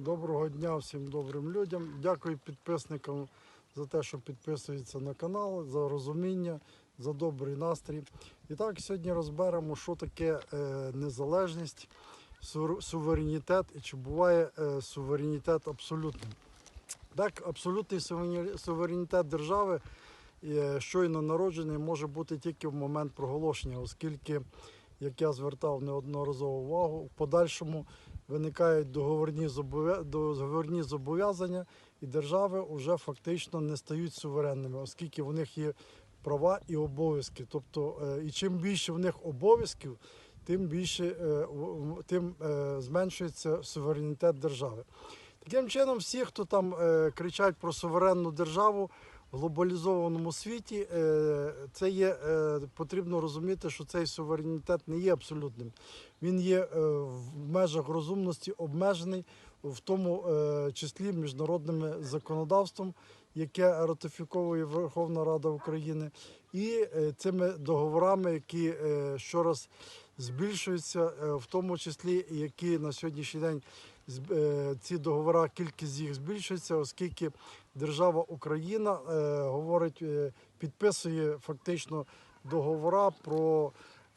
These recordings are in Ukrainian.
Доброго дня всім добрим людям. Дякую підписникам за те, що підписуються на канал, за розуміння, за добрий настрій. І так, сьогодні розберемо, що таке е, незалежність, суверенітет і чи буває е, суверенітет абсолютним. Так, абсолютний суверенітет держави е, щойно народжений може бути тільки в момент проголошення, оскільки, як я звертав неодноразово увагу, в подальшому виникають договорні зобов'язання, і держави вже фактично не стають суверенними, оскільки в них є права і обов'язки. Тобто, е, і чим більше в них обов'язків, тим більше е, тим е, зменшується суверенітет держави. Таким чином, всі, хто там кричать про суверенну державу глобалізованому світі, е, це є е, потрібно розуміти, що цей суверенітет не є абсолютним. Він є е, в межах розумності обмежений, в тому числі міжнародним законодавством, яке ратифіковує Верховна Рада України, і цими договорами, які щораз збільшуються, в тому числі які на сьогоднішній день ці договори, кількість їх збільшується, оскільки держава Україна е, говорить, е, підписує фактично договора про.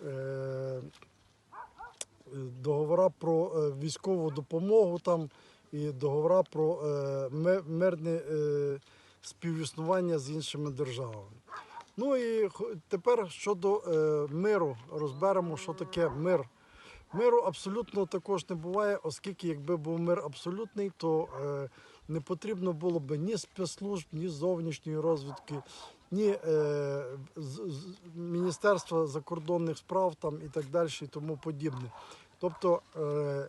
е, договора про е, військову допомогу там і договора про е, мирне е, співіснування з іншими державами. Ну і тепер щодо е, миру розберемо, що таке мир. Миру абсолютно також не буває, оскільки якби був мир абсолютний, то е, не потрібно було б ні спецслужб, ні зовнішньої розвідки, ні е, з- з- Міністерства закордонних справ там і так далі, і тому подібне. Тобто е,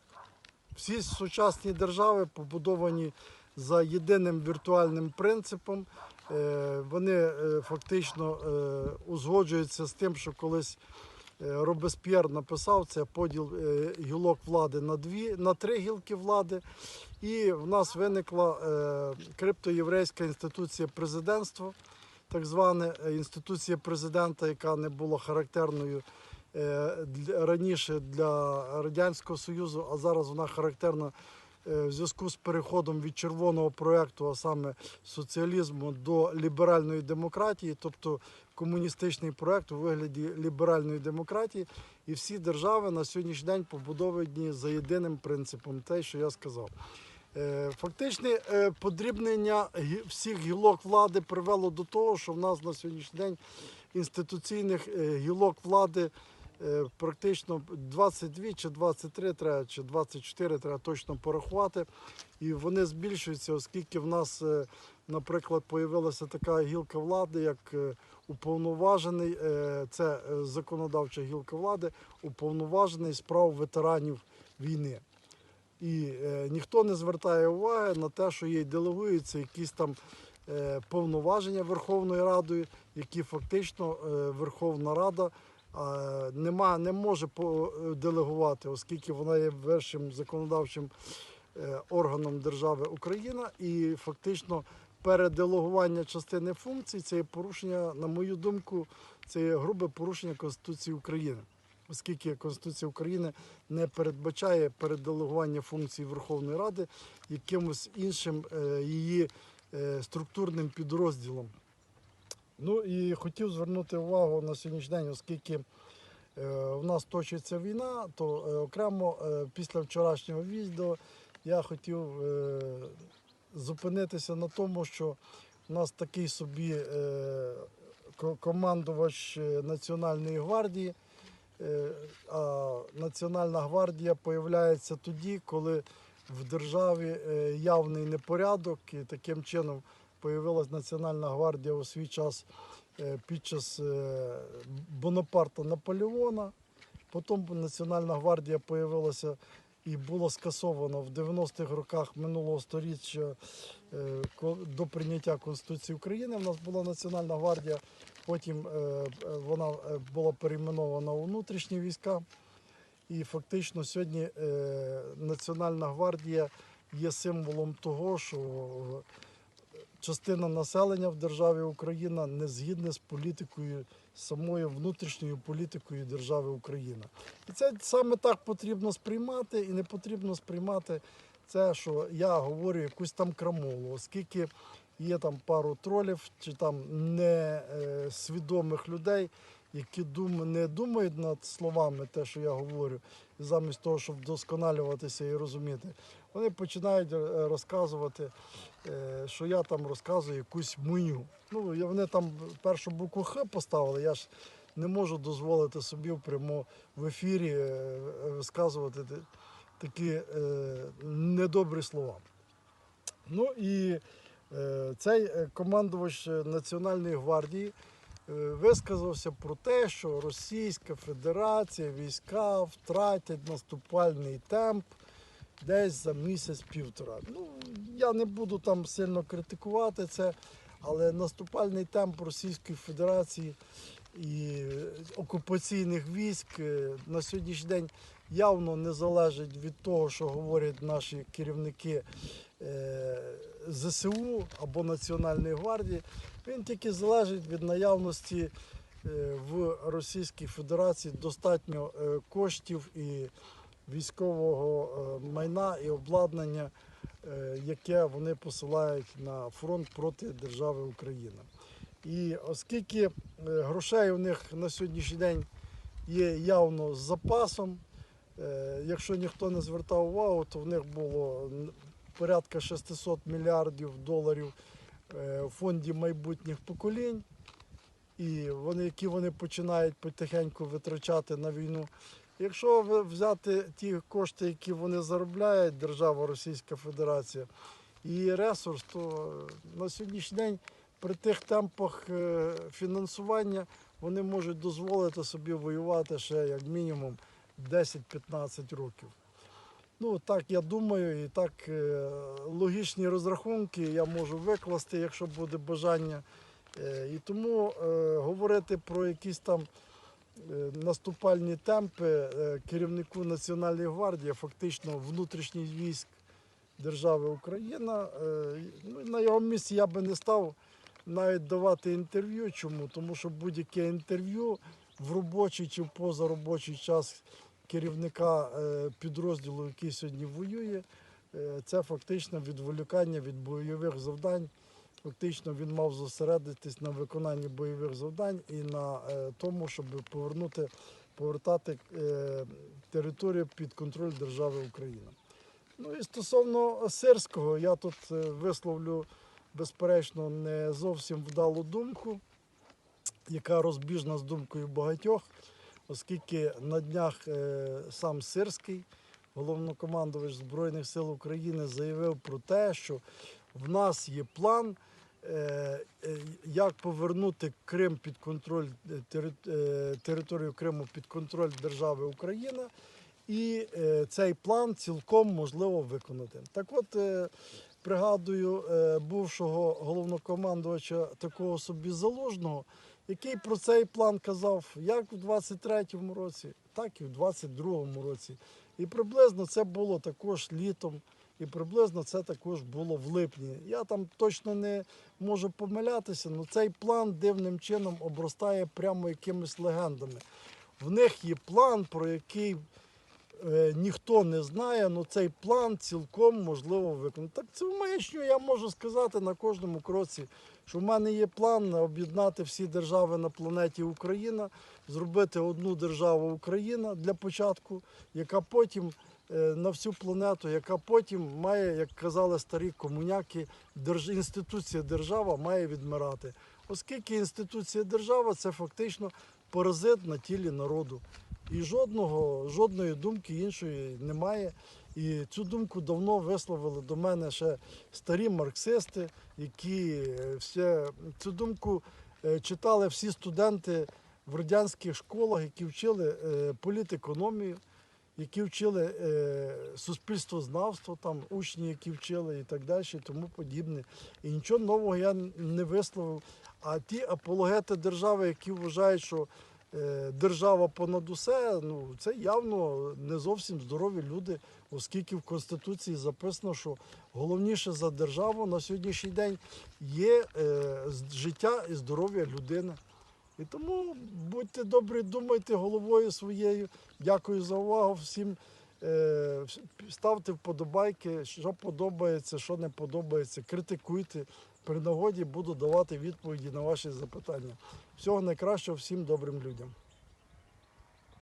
всі сучасні держави побудовані за єдиним віртуальним принципом. Е, Вони е, фактично е, узгоджуються з тим, що колись Робесп'єр написав це поділ е, гілок влади на дві, на три гілки влади. І в нас виникла е, криптоєврейська інституція президентства, так звана е, інституція президента, яка не була характерною е, раніше для Радянського Союзу, а зараз вона характерна е, в зв'язку з переходом від червоного проекту, а саме соціалізму до ліберальної демократії, тобто комуністичний проект у вигляді ліберальної демократії, і всі держави на сьогоднішній день побудовані за єдиним принципом, те, що я сказав. Е, Фактичне е, подрібнення всіх гілок влади привело до того, що в нас на сьогоднішній день інституційних е, гілок влади е, практично 22 чи 23 треба, чи 24 треба точно порахувати. І вони збільшуються, оскільки в нас, е, наприклад, появилася така гілка влади, як е, уповноважений, е, це е, законодавча гілка влади, уповноважений з прав ветеранів війни. І е, ніхто не звертає уваги на те, що їй делегуються якісь там е, повноваження Верховною Радою, які фактично е, Верховна Рада е, нема, не може е, делегувати, оскільки вона є вищим законодавчим е, органом держави Україна, і фактично переделегування частини функцій це є порушення, на мою думку, це є грубе порушення Конституції України. Оскільки Конституція України не передбачає переделегування функцій Верховної Ради якимось іншим е, її е, структурним підрозділом. Ну і хотів звернути увагу на сьогоднішній день, оскільки е, у нас точиться війна, то е, окремо е, після вчорашнього відео я хотів зупинитися на тому, що у нас такий собі командувач Національної гвардії. А Національна гвардія появляється тоді, коли в державі явний непорядок, і таким чином появилась Національна гвардія у свій час е, під час е, Бонапарта Наполеона. Потім Національна гвардія появилася і було скасовано в 90-х роках минулого століття е, до прийняття Конституції України. У нас була Національна гвардія, потім вона була перейменована у внутрішні війська. І фактично сьогодні Національна гвардія є символом того, що частина населення в державі Україна не згідна з політикою, самою внутрішньою політикою держави Україна. І це саме так потрібно сприймати, і не потрібно сприймати це, що я говорю якусь там крамолу, оскільки є там пару тролів чи там несвідомих людей, які дум, не думають над словами, те, що я говорю, замість того, щоб вдосконалюватися і розуміти, вони починають е, розказувати, е, що я там розказую якусь мою. Ну, вони там першу букву Х поставили, я ж не можу дозволити собі в прямо в ефірі е, висказувати такі недобрі слова. Ну і цей командувач Національної гвардії висказався про те, що Російська Федерація війська втратять наступальний темп десь за місяць-півтора. Ну, я не буду там сильно критикувати це, але наступальний темп Російської Федерації і окупаційних військ е, на сьогоднішній день явно не залежить від того, що говорять наші керівники е, ЗСУ або Національної гвардії. Він тільки залежить від наявності е, в Російській Федерації достатньо е, коштів і військового е, майна і обладнання, е, яке вони посилають на фронт проти держави Україна. І оскільки е, грошей у них на сьогоднішній день є явно з запасом, е, якщо ніхто не звертав увагу, то в них було порядка 600 мільярдів доларів е, в фонді майбутніх поколінь, і вони, які вони починають потихеньку витрачати на війну. Якщо взяти ті кошти, які вони заробляють, держава Російська Федерація, і ресурс, то е, на сьогоднішній день при тих темпах е, фінансування вони можуть дозволити собі воювати ще як мінімум 10-15 років. Ну, так я думаю, і так е, логічні розрахунки я можу викласти, якщо буде бажання. Е, І тому е, говорити про якісь там наступальні темпи керівнику Національної гвардії, фактично внутрішній військ держави Україна. ну, На його місці я би не став навіть давати інтерв'ю. Чому? Тому що будь-яке інтерв'ю в робочий чи в позаробочий час керівника е, підрозділу, який сьогодні воює, е, це фактично відволікання від бойових завдань. Фактично він мав зосередитись на виконанні бойових завдань і на е, тому, щоб повернути, повертати територію під контроль держави Україна. Ну і стосовно Сирського, я тут висловлю безперечно не зовсім вдалу думку, яка розбіжна з думкою багатьох, оскільки на днях е, сам Сирський, головнокомандувач Збройних сил України, заявив про те, що в нас є план, е, е, як повернути Крим під контроль тери- територію Криму під контроль держави Україна. І цей план цілком можливо виконати. Так от, пригадую бувшого головнокомандувача такого собі залужного, який про цей план казав як у 23-му році, так і в 22-му році. І приблизно це було також літом, і приблизно це також було в липні. Я там точно не можу помилятися, але цей план дивним чином обростає прямо якимись легендами. В них є план, про який е, ніхто не знає, але цей план цілком можливо виконати. Так в маячню я можу сказати на кожному кроці, що в мене є план об'єднати всі держави на планеті Україна, зробити одну державу Україна для початку, яка потім е, на всю планету, яка потім має, як казали старі комуняки, держ... інституція держава має відмирати. Оскільки інституція держава це фактично паразит на тілі народу. І жодного, жодної думки іншої немає. І цю думку давно висловили до мене ще старі марксисти, які е, все, цю думку е, читали всі студенти в радянських школах, які вчили е, політекономію, які вчили е, суспільствознавство, там учні, які вчили і так далі, і тому подібне. І нічого нового я не висловив. А ті апологети держави, які вважають, що держава понад усе, ну це явно не зовсім здорові люди, оскільки в Конституції записано, що головніше за державу на сьогоднішній день є е, життя і здоров'я людини. І тому будьте добрі, думайте головою своєю. Дякую за увагу всім Е, Ставте вподобайки, що подобається, що не подобається, критикуйте. При нагоді буду давати відповіді на ваші запитання. Всього найкращого всім добрим людям.